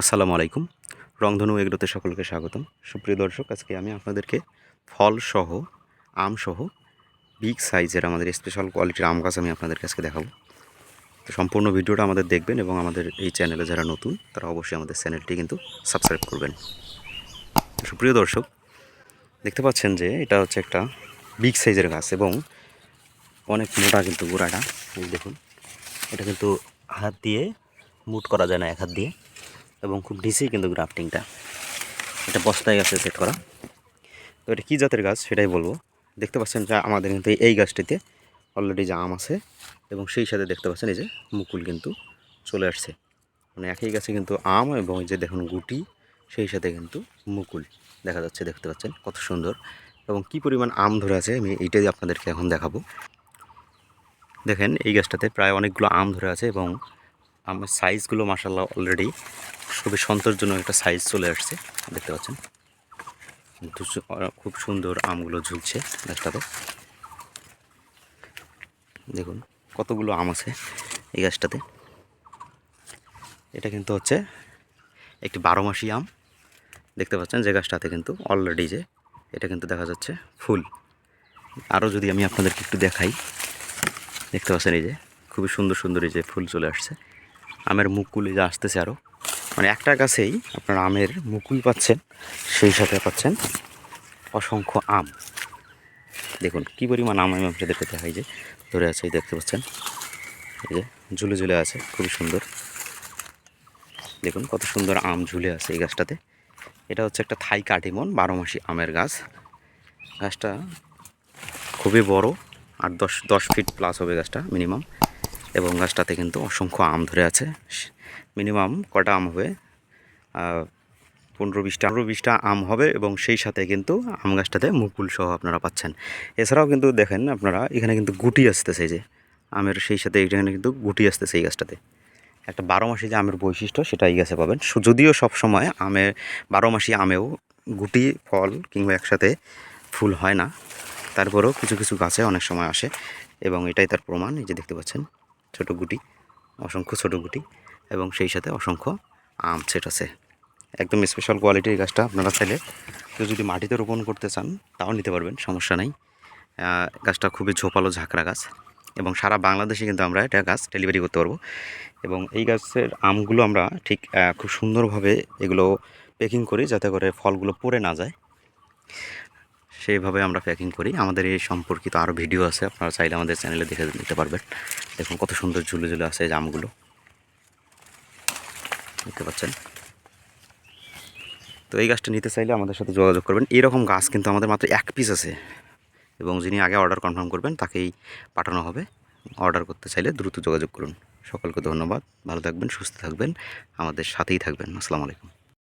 আসসালামু আলাইকুম। রংধনু এগুলোতে সকলকে স্বাগতম। সুপ্রিয় দর্শক, আজকে আমি আপনাদেরকে ফল সহ আম সহ বিগ সাইজের আমাদের স্পেশাল কোয়ালিটির আম গাছ আমি আপনাদের কাছে দেখাবো। তো সম্পূর্ণ ভিডিওটা আমাদের দেখবেন এবং আমাদের এই চ্যানেলে যারা নতুন, তারা অবশ্যই আমাদের চ্যানেলটি কিন্তু সাবস্ক্রাইব করবেন। সুপ্রিয় দর্শক, দেখতে পাচ্ছেন যে এটা হচ্ছে একটা বিগ সাইজের গাছ এবং অনেক মোটা কিন্তু গোড়াটা। দেখুন, এটা কিন্তু হাত দিয়ে মুট করা যায় না, এক হাত দিয়ে। এবং খুব ডিসি কিন্তু গ্রাফটিংটা। এটা বস্তায় গাছে সেট করা। তো এটা কী জাতের গাছ সেটাই বলব। দেখতে পাচ্ছেন যে আমাদের কিন্তু এই গাছটিতে অলরেডি যে আম আছে এবং সেই সাথে দেখতে পাচ্ছেন এই যে মুকুল কিন্তু চলে আসছে। মানে একই গাছে কিন্তু আম এবং এই যে দেখুন গুটি, সেই সাথে কিন্তু মুকুল দেখা যাচ্ছে, দেখতে পাচ্ছেন কত সুন্দর। এবং কি পরিমাণ আম ধরে আছে আমি এইটাই আপনাদেরকে এখন দেখাবো। দেখেন এই গাছটাতে প্রায় অনেকগুলো আম ধরে আছে এবং আমের সাইজগুলো মাসাল্লাহ অলরেডি খুবই সন্তোষজনক একটা সাইজ চলে আসছে, দেখতে পাচ্ছেন। খুব সুন্দর আমগুলো ঝুলছে গাছটাতে দেখুন, কতগুলো আম আছে এই গাছটাতে। এটা কিন্তু হচ্ছে একটি বারো মাসি আম, দেখতে পাচ্ছেন যে গাছটাতে কিন্তু অলরেডি যে, এটা কিন্তু দেখা যাচ্ছে ফুল। আরও যদি আমি আপনাদেরকে একটু দেখাই, দেখতে পাচ্ছেন এই যে, খুবই সুন্দর সুন্দর এই যে ফুল চলে আসছে। আমের মুকুল যে আসতেছে আরও মানে একটা গাছেই আপনার আমের মুকুল পাচ্ছেন, সেই সাথে পাচ্ছেন অসংখ্য আম। দেখুন, কী পরিমাণ আম আমি আপনাদেরকে দেখাই যে, ধরে আছে দেখতে পাচ্ছেন। এই যে, ঝুলে ঝুলে আছে, খুবই সুন্দর। দেখুন, কত সুন্দর আম ঝুলে আছে এই গাছটাতে। এটা হচ্ছে একটা থাই কাটিমন, বারো মাসি আমের গাছ। গাছটা খুবই বড়, আর দশ দশ ফিট প্লাস হবে গাছটা মিনিমাম এবং গাছটাতে কিন্তু অসংখ্য আম ধরে আছে। মিনিমাম কটা আম হবে? পনেরো বিশটা পনেরো বিশটা আম হবে এবং সেই সাথে কিন্তু আম গাছটাতে মুকুল সহ আপনারা পাচ্ছেন। এছাড়াও কিন্তু দেখেন আপনারা, এখানে কিন্তু গুটি আসতেছে যে, আমের সেই সাথে এখানে কিন্তু গুটি আসতেছে এই গাছটাতে। একটা বারো মাসি যে আমের বৈশিষ্ট্য সেটা এই গাছে পাবেন। যদিও সব সময় আমের, বারো মাসি আমেও গুটি, ফল কিংবা একসাথে ফুল হয় না, তারপরেও কিছু কিছু গাছে অনেক সময় আসে এবং এটাই তার প্রমাণ। এই যে দেখতে পাচ্ছেন ছোট গুটি, অসংখ্য ছোট গুটি এবং সেই সাথে অসংখ্য আম সেট আছে। একদম স্পেশাল কোয়ালিটির গাছটা আপনারা চাইলে কেউ যদি মাটিতে রোপণ করতে চান, তাও নিতে পারবেন, সমস্যা নেই। গাছটা খুবই ঝোপালো, ঝাঁকড়া গাছ এবং সারা বাংলাদেশে কিন্তু আমরা এটা গাছ ডেলিভারি করতে পারব এবং এই গাছের আমগুলো আমরা ঠিক খুব সুন্দরভাবে এগুলো প্যাকিং করি যাতে করে ফলগুলো পড়ে না যায়। সেইভাবে আমরা প্যাকিং করি। আমাদের এই সম্পর্কিত আরও ভিডিও আছে, আপনারা চাইলে আমাদের চ্যানেলে দেখে নিতে পারবেন। দেখুন কত সুন্দর ঝুলে ঝুলে আছে জামগুলো। দেখতে পাচ্ছেন? তো এই গাছটা নিতে চাইলে আমাদের সাথে যোগাযোগ করবেন। এরকম গাছ কিন্তু আমাদের মাত্র এক পিস আছে। এবং যিনি আগে অর্ডার কনফার্ম করবেন, তাকেই পাঠানো হবে। অর্ডার করতে চাইলে দ্রুত যোগাযোগ করুন। সকলকে ধন্যবাদ। ভালো থাকবেন, সুস্থ থাকবেন। আমাদের সাথেই থাকবেন। আসসালামু আলাইকুম।